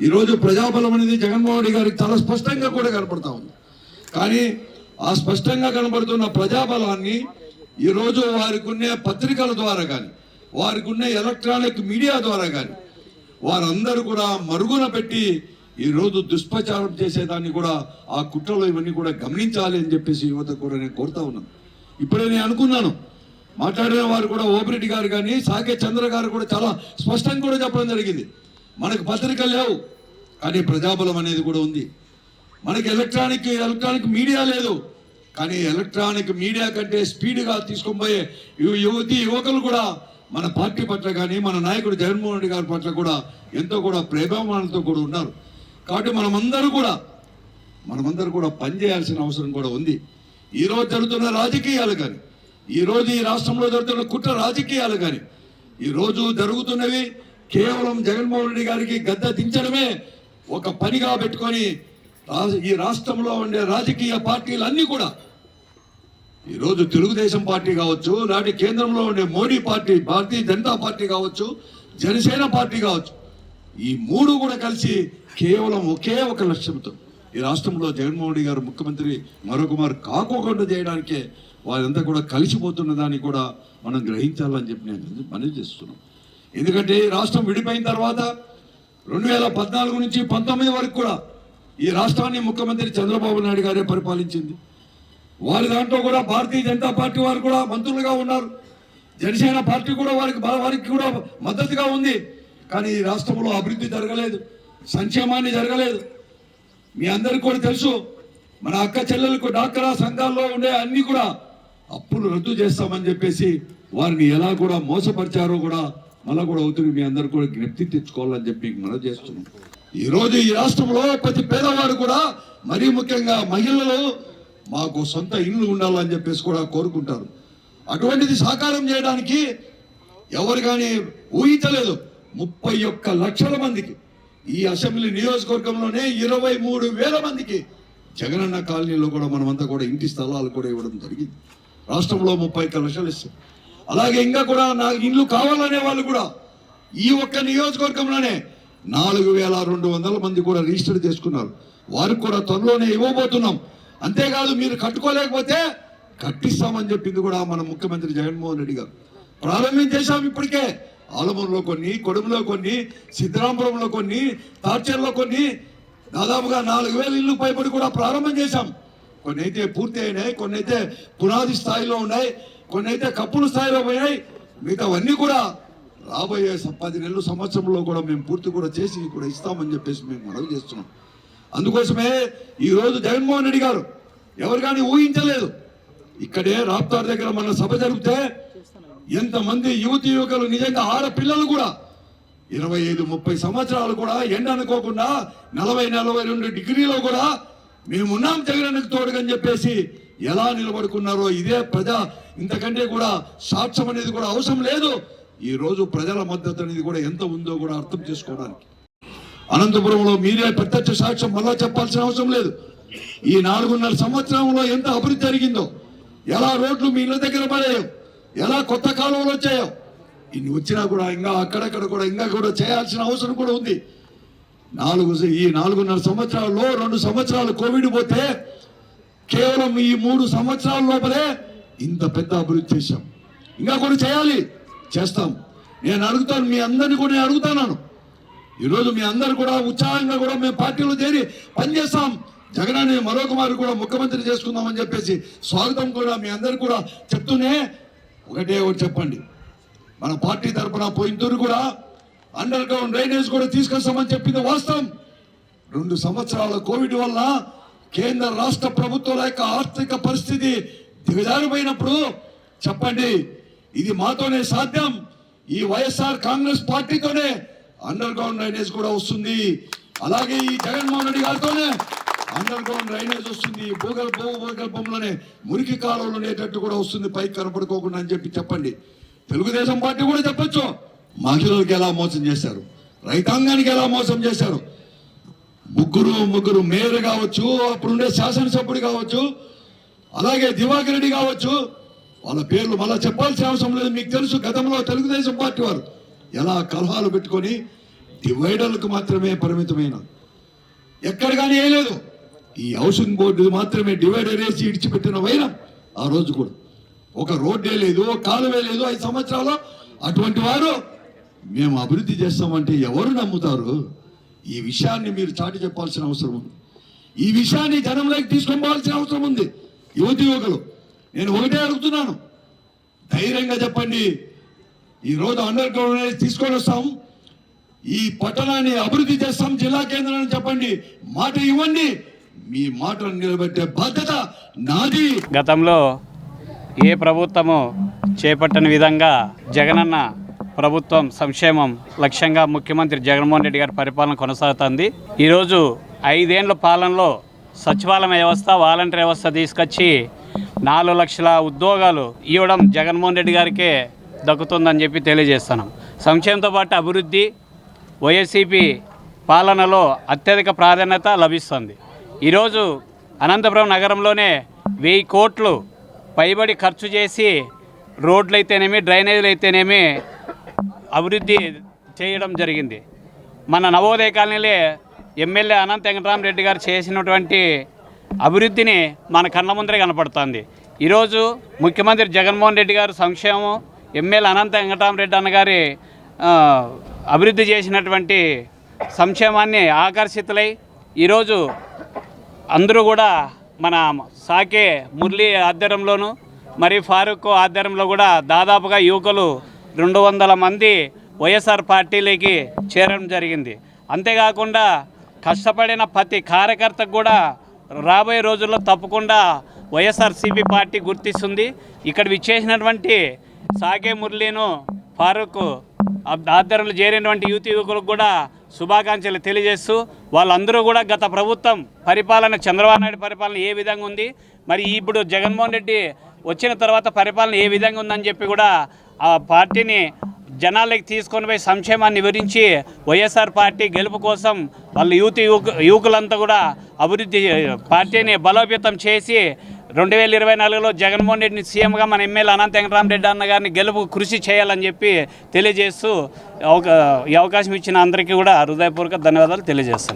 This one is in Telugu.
ఈరోజు ప్రజాబలం అనేది జగన్మోహన్ రెడ్డి గారికి చాలా స్పష్టంగా కూడా కనపడతా ఉంది. కానీ ఆ స్పష్టంగా కనబడుతున్న ప్రజాబలాన్ని ఈరోజు వారికి ఉన్న పత్రికల ద్వారా కానీ వారికి ఉన్న ఎలక్ట్రానిక్ మీడియా ద్వారా కానీ వారందరూ కూడా మరుగున పెట్టి ఈరోజు దుష్ప్రచారం చేసేదాన్ని కూడా ఆ కుట్రలో ఇవన్నీ కూడా గమనించాలి అని చెప్పేసి యువత కూడా నేను కోరుతా ఉన్నాను. ఇప్పుడే నేను అనుకున్నాను. మాట్లాడిన వారు కూడా ఓపిరెడ్డి గారు కానీ సాకే చంద్ర గారు కూడా చాలా స్పష్టంగా కూడా చెప్పడం జరిగింది. మనకు పత్రికలు లేవు. కానీ ప్రజాబలం అనేది కూడా ఉంది. మనకి ఎలక్ట్రానిక్ ఎలక్ట్రానిక్ మీడియా లేదు. కానీ ఎలక్ట్రానిక్ మీడియా కంటే స్పీడ్గా తీసుకొని పోయే యువతి యువకులు కూడా మన పార్టీ పట్ల కానీ మన నాయకుడు జగన్మోహన్ రెడ్డి గారి పట్ల కూడా ఎంతో కూడా ప్రేమాభిమానాలతో కూడా ఉన్నారు. కాబట్టి మనమందరూ కూడా మనమందరూ కూడా పనిచేయాల్సిన అవసరం కూడా ఉంది. ఈ రోజు జరుగుతున్న రాజకీయాలు కానీ ఈ రోజు ఈ రాష్ట్రంలో జరుగుతున్న కుట్ర రాజకీయాలు కానీ ఈ రోజు జరుగుతున్నవి కేవలం జగన్మోహన్ రెడ్డి గారికి గద్ద దించడమే ఒక పనిగా పెట్టుకొని ఈ రాష్ట్రంలో ఉండే రాజకీయ పార్టీలు అన్నీ కూడా ఈరోజు తెలుగుదేశం పార్టీ కావచ్చు నాటి కేంద్రంలో ఉండే మోడీ పార్టీ భారతీయ జనతా పార్టీ కావచ్చు జనసేన పార్టీ కావచ్చు ఈ మూడు కూడా కలిసి కేవలం ఒకే ఒక లక్ష్యంతో ఈ రాష్ట్రంలో జగన్మోహన్ రెడ్డి గారు ముఖ్యమంత్రి మరో కుమార్ కాకోకుండా చేయడానికే వారంతా కూడా కలిసిపోతున్న దాన్ని కూడా మనం గ్రహించాలని చెప్పి నేను మనవి చేస్తున్నాం ఎందుకంటే రాష్ట్రం విడిపోయిన తర్వాత రెండు వేల పద్నాలుగు నుంచి పంతొమ్మిది వరకు కూడా ఈ రాష్ట్రాన్ని ముఖ్యమంత్రి చంద్రబాబు నాయుడు గారే పరిపాలించింది. వారి దాంట్లో కూడా భారతీయ జనతా పార్టీ వారు కూడా మంత్రులుగా ఉన్నారు. జనసేన పార్టీ కూడా వారికి వారికి కూడా మద్దతుగా ఉంది. కానీ ఈ రాష్ట్రంలో అభివృద్ధి జరగలేదు. సంక్షేమాన్ని జరగలేదు. మీ అందరికీ కూడా తెలుసు మన అక్క చెల్లెలకు డాక్టరా సంఘాల్లో ఉండే అన్ని కూడా అప్పులు రద్దు చేస్తామని చెప్పేసి వారిని ఎలా కూడా మోసపరిచారో కూడా మళ్ళీ కూడా అవుతుంది మీ అందరు కూడా జ్ఞప్తి తెచ్చుకోవాలని చెప్పి మనం చేస్తున్నాం. ఈ ఈ రాష్ట్రంలో ప్రతి పేదవాడు కూడా మరీ ముఖ్యంగా మహిళలు మాకు సొంత ఇల్లు ఉండాలని చెప్పేసి కూడా కోరుకుంటారు. అటువంటిది సాకారం చేయడానికి ఎవరు కానీ ఊహించలేదు. ముప్పై ఒక్క లక్షల మందికి ఈ అసెంబ్లీ నియోజకవర్గంలోనే ఇరవై మూడు వేల మందికి జగనన్న కాలనీలో కూడా మనమంతా కూడా ఇంటి స్థలాలు కూడా ఇవ్వడం జరిగింది. రాష్ట్రంలో ముప్పై ఒక్క లక్షలు ఇస్తాం అలాగే ఇంకా కూడా నాకు ఇల్లు కావాలనే వాళ్ళు కూడా ఈ ఒక్క నియోజకవర్గంలోనే నాలుగు వేల రెండు వందల మంది కూడా రిజిస్టర్ చేసుకున్నారు. వారికి కూడా త్వరలోనే ఇవ్వబోతున్నాం. అంతేకాదు మీరు కట్టుకోలేకపోతే కట్టిస్తామని చెప్పింది కూడా మన ముఖ్యమంత్రి జగన్మోహన్ రెడ్డి గారు. ప్రారంభం చేశాం ఇప్పటికే. ఆలమూరులో కొన్ని కొడుములో కొన్ని సిద్ధరాంపురంలో కొన్ని తార్చర్లో కొన్ని. దాదాపుగా నాలుగు వేల ఇల్లు పైబడి కూడా ప్రారంభం చేశాం. కొన్ని అయితే పూర్తి అయినాయి కొన్ని అయితే పునాది స్థాయిలో ఉన్నాయి. కొన్ని అయితే కప్పుల స్థాయిలో పోయాయి మిగతావన్నీ కూడా రాబోయే పది నెలల సంవత్సరంలో కూడా మేము పూర్తి కూడా చేసి కూడా ఇస్తామని చెప్పేసి మేము మనవి చేస్తున్నాం. అందుకోసమే ఈరోజు జగన్మోహన్ రెడ్డి గారు ఎవరు కానీ ఊహించలేదు. ఇక్కడే రాప్తార్ దగ్గర మన సభ జరిగితే ఎంతమంది యువతి యువకులు నిజంగా ఆడపిల్లలు కూడా ఇరవై ఐదు ముప్పై సంవత్సరాలు కూడా ఎండ అనుకోకుండా నలభై నలభై రెండు డిగ్రీలో కూడా మేమున్నాం జగనన్నకు తోడుగని చెప్పేసి ఎలా నిలబడుకున్నారో ఇదే ప్రజా ఇంతకంటే కూడా సాక్ష్యం అనేది కూడా అవసరం లేదు. ఈ రోజు ప్రజల మద్దతు అనేది కూడా ఎంత ఉందో కూడా అర్థం చేసుకోవడానికి. అనంతపురంలో మీరే ప్రత్యక్ష సాక్ష్యం మళ్ళా చెప్పాల్సిన అవసరం లేదు. ఈ నాలుగున్నర సంవత్సరంలో ఎంత అభివృద్ధి జరిగిందో ఎలా రోడ్లు మీ ఇళ్ళ దగ్గర పడాయో ఎలా కొత్త కాలువలు వచ్చాయో ఇన్ని వచ్చినా కూడా ఇంకా అక్కడక్కడ కూడా ఇంకా కూడా చేయాల్సిన అవసరం కూడా ఉంది. నాలుగు ఈ నాలుగున్నర సంవత్సరాల్లో రెండు సంవత్సరాలు కోవిడ్ పోతే కేవలం ఈ మూడు సంవత్సరాల లోపలే ఇంత పెద్ద అభివృద్ధి చేశాం. ఇంకా కొన్ని చేయాలి. చేస్తాం. నేను అడుగుతాను మీ అందరిని కూడా నేను అడుగుతాను. ఈరోజు మీ అందరు కూడా ఉత్సాహంగా కూడా మేము పార్టీలో చేరి పనిచేస్తాం. జగనాన్ని మరో మారు కూడా ముఖ్యమంత్రి చేసుకుందామని చెప్పేసి స్వాగతం కూడా మీ అందరు కూడా చెప్తూనే ఒకటే ఒకటి చెప్పండి. మన పార్టీ తరఫున పోయిన కూడా అండర్ గ్రౌండ్ డ్రైనేజ్ కూడా తీసుకొస్తామని చెప్పింది వాస్తవం. రెండు సంవత్సరాల కోవిడ్ వల్ల కేంద్ర రాష్ట్ర ప్రభుత్వాల యొక్క ఆర్థిక పరిస్థితి దిగజారిపోయినప్పుడు చెప్పండి ఇది మాతోనే సాధ్యం? ఈ వైఎస్ఆర్ కాంగ్రెస్ పార్టీతోనే అండర్ గ్రౌండ్ డ్రైనేజ్ కూడా వస్తుంది. అలాగే ఈ జగన్మోహన్ రెడ్డి గారితోనే అండర్ గ్రౌండ్ డ్రైనేజ్ వస్తుంది. భూగర్భ భూగల్పంలోనే మురికి కాలువలు ఉండేటట్టు కూడా వస్తుంది. పైకి కనపడుకోకుండా అని చెప్పి చెప్పండి. తెలుగుదేశం పార్టీ కూడా చెప్పచ్చు. మహిళలకు ఎలా మోసం చేశారు? రైతాంగానికి ఎలా మోసం చేశారు? ముగ్గురు ముగ్గురు మేయర్ కావచ్చు అప్పుడుండే శాసనసభ్యుడు కావచ్చు అలాగే దివాకర్ రెడ్డి కావచ్చు వాళ్ళ పేర్లు మళ్ళా చెప్పాల్సిన అవసరం లేదు. మీకు తెలుసు గతంలో తెలుగుదేశం పార్టీ వారు ఎలా కలహాలు పెట్టుకొని డివైడర్లకు మాత్రమే పరిమితమైన. ఎక్కడ కానీ వేయలేదు. ఈ హౌసింగ్ బోర్డు మాత్రమే డివైడర్ వేసి ఇడిచిపెట్టిన వైరం ఆ రోజు కూడా. ఒక రోడ్డే లేదు ఒక కాలువే లేదు ఐదు సంవత్సరాలు అటువంటి వారు మేము అభివృద్ధి చేస్తామంటే ఎవరు నమ్ముతారు? ఈ విషయాన్ని మీరు చాటి చెప్పాల్సిన అవసరం ఉంది. ఈ విషయాన్ని జనంలోకి తీసుకునిపోవాల్సిన అవసరం ఉంది. యువతి యువకులు నేను ఒకటే అడుగుతున్నాను. ధైర్యంగా చెప్పండి. ఈరోజు అండర్ గ్రౌండ్ అనేది తీసుకొని వస్తాం. ఈ పట్టణాన్ని అభివృద్ధి చేస్తాం జిల్లా కేంద్రాన్ని చెప్పండి. మాట ఇవ్వండి. మీ మాటను నిలబెట్టే బాధ్యత నాది. గతంలో ఏ ప్రభుత్వము చేపట్టని విధంగా జగనన్న ప్రభుత్వం సంక్షేమం లక్ష్యంగా ముఖ్యమంత్రి జగన్మోహన్ రెడ్డి గారి పరిపాలన కొనసాగుతుంది. ఈరోజు ఐదేండ్ల పాలనలో సచివాలయ వ్యవస్థ వాలంటీర్ వ్యవస్థ తీసుకొచ్చి నాలుగు లక్షల ఉద్యోగాలు ఇవ్వడం జగన్మోహన్ రెడ్డి గారికే దక్కుతుందని చెప్పి తెలియజేస్తున్నాం. సంక్షేమంతో పాటు అభివృద్ధి వైఎస్సిపి పాలనలో అత్యధిక ప్రాధాన్యత లభిస్తుంది. ఈరోజు అనంతపురం నగరంలోనే వెయ్యి కోట్లు పైబడి ఖర్చు చేసి రోడ్లు అయితేనేమి డ్రైనేజీలు అయితేనేమి అభివృద్ధి చేయడం జరిగింది. మన నవోదయ కాలనీలే ఎమ్మెల్యే అనంత వెంకటరామరెడ్డి గారు చేసినటువంటి అభివృద్ధిని మన కళ్ళ ముందరే కనపడుతుంది. ఈరోజు ముఖ్యమంత్రి జగన్మోహన్ రెడ్డి గారు సంక్షేమం ఎమ్మెల్యే అనంత వెంకటరామరెడ్డి అన్నగారి అభివృద్ధి చేసినటువంటి సంక్షేమాన్ని ఆకర్షితులై ఈరోజు అందరూ కూడా మన సాకే మురళి ఆధ్వర్యంలోను మరి ఫారూక్ ఆధ్వర్యంలో కూడా దాదాపుగా యువకులు రెండు వందల మంది వైఎస్ఆర్ పార్టీలోకి చేరడం జరిగింది. అంతేకాకుండా కష్టపడిన ప్రతి కార్యకర్తకు కూడా రాబోయే రోజుల్లో తప్పకుండా వైఎస్ఆర్సీపీ పార్టీ గుర్తిస్తుంది. ఇక్కడ విచ్చేసినటువంటి సాకే మురళీను ఫారూక్ ఆధ్వర్యంలో చేరినటువంటి యూత్ యువకులకు కూడా శుభాకాంక్షలు తెలియజేస్తూ వాళ్ళందరూ కూడా గత ప్రభుత్వం పరిపాలన చంద్రబాబు నాయుడు పరిపాలన ఏ విధంగా ఉంది మరి ఇప్పుడు జగన్మోహన్ రెడ్డి వచ్చిన తర్వాత పరిపాలన ఏ విధంగా ఉందని చెప్పి కూడా ఆ పార్టీని జనాలకి తీసుకొని పోయి సంక్షేమాన్ని వివరించి వైఎస్ఆర్ పార్టీ గెలుపు కోసం వాళ్ళ యూత్ యువకు యువకులంతా కూడా అభివృద్ధి పార్టీని బలోపేతం చేసి రెండు వేల ఇరవై నాలుగులో జగన్మోహన్ రెడ్డిని సీఎంగా మన ఎమ్మెల్యే అనంత వెంకటరామరెడ్డి అన్న గారిని గెలుపు కృషి చేయాలని చెప్పి తెలియజేస్తూ అవకా- ఈ అవకాశం ఇచ్చిన అందరికీ కూడా హృదయపూర్వక ధన్యవాదాలు తెలియజేస్తాను